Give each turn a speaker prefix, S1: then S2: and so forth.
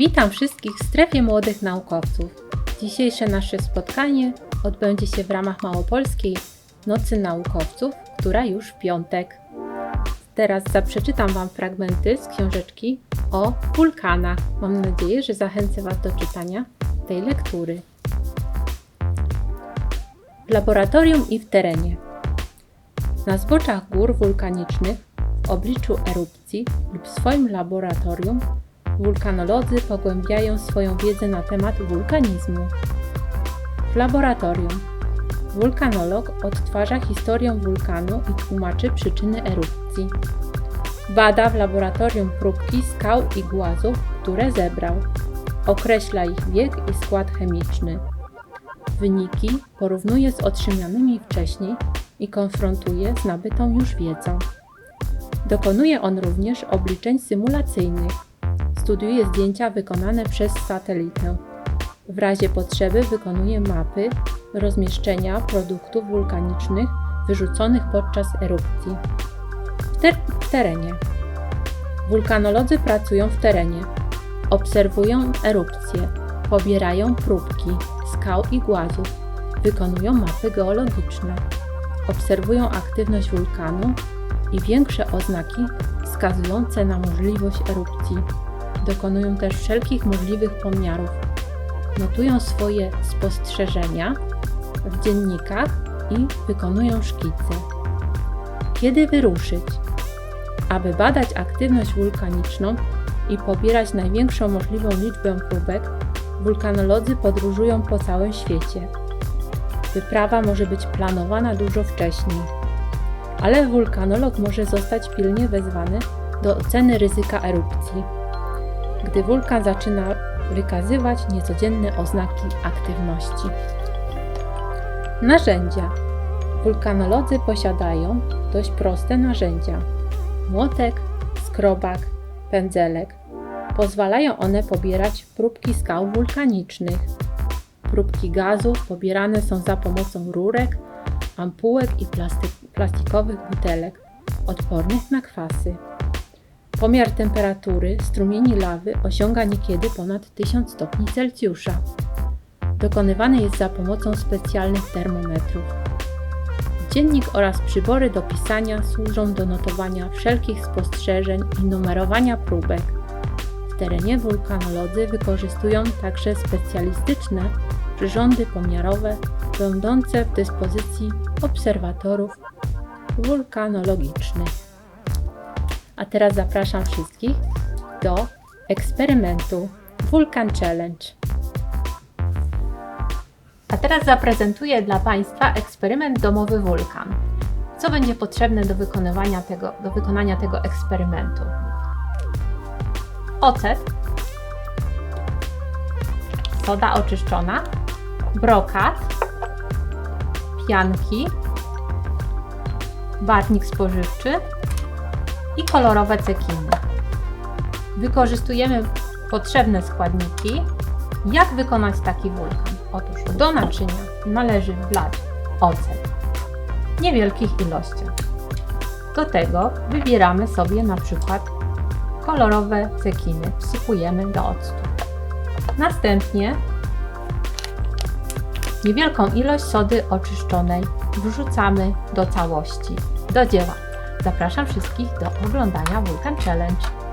S1: Witam wszystkich w strefie młodych naukowców. Dzisiejsze nasze spotkanie odbędzie się w ramach Małopolskiej Nocy Naukowców, która już w piątek. Teraz zaprzeczytam Wam fragmenty z książeczki o wulkanach. Mam nadzieję, że zachęcę Was do czytania tej lektury. W laboratorium i w terenie. Na zboczach gór wulkanicznych, w obliczu erupcji lub w swoim laboratorium wulkanolodzy pogłębiają swoją wiedzę na temat wulkanizmu. W laboratorium wulkanolog odtwarza historię wulkanu i tłumaczy przyczyny erupcji. Bada w laboratorium próbki skał i głazów, które zebrał. Określa ich wiek i skład chemiczny. Wyniki porównuje z otrzymanymi wcześniej i konfrontuje z nabytą już wiedzą. Dokonuje on również obliczeń symulacyjnych. Studiuje zdjęcia wykonane przez satelitę. W razie potrzeby wykonuje mapy rozmieszczenia produktów wulkanicznych wyrzuconych podczas erupcji. W, ter- w terenie. Wulkanolodzy pracują w terenie. Obserwują erupcje, pobierają próbki skał i głazów, wykonują mapy geologiczne, obserwują aktywność wulkanu i większe oznaki wskazujące na możliwość erupcji. Dokonują też wszelkich możliwych pomiarów. Notują swoje spostrzeżenia w dziennikach i wykonują szkice. Kiedy wyruszyć? Aby badać aktywność wulkaniczną i pobierać największą możliwą liczbę próbek, wulkanolodzy podróżują po całym świecie. Wyprawa może być planowana dużo wcześniej, ale wulkanolog może zostać pilnie wezwany do oceny ryzyka erupcji, gdy wulkan zaczyna wykazywać niecodzienne oznaki aktywności. Narzędzia. Wulkanolodzy posiadają dość proste narzędzia: młotek, skrobak, pędzelek. Pozwalają one pobierać próbki skał wulkanicznych. Próbki gazów pobierane są za pomocą rurek, ampułek i plastikowych butelek odpornych na kwasy. Pomiar temperatury strumieni lawy osiąga niekiedy ponad 1000 stopni Celsjusza. Dokonywany jest za pomocą specjalnych termometrów. Dziennik oraz przybory do pisania służą do notowania wszelkich spostrzeżeń i numerowania próbek. W terenie wulkanolodzy wykorzystują także specjalistyczne przyrządy pomiarowe będące w dyspozycji obserwatorów wulkanologicznych. A teraz zapraszam wszystkich do eksperymentu Vulcan Challenge. A teraz zaprezentuję dla Państwa eksperyment domowy wulkan. Co będzie potrzebne do wykonania tego, do wykonania tego eksperymentu? Ocet, soda oczyszczona, brokat, pianki, barwnik spożywczy i kolorowe cekiny. Wykorzystujemy potrzebne składniki. Jak wykonać taki wulkan? Otóż do naczynia należy wlać ocet w niewielkich ilościach. Do tego wybieramy sobie na przykład kolorowe cekiny, wsypujemy do octu. Następnie niewielką ilość sody oczyszczonej wrzucamy do całości. Do dzieła! Zapraszam wszystkich do oglądania Vulcan Challenge.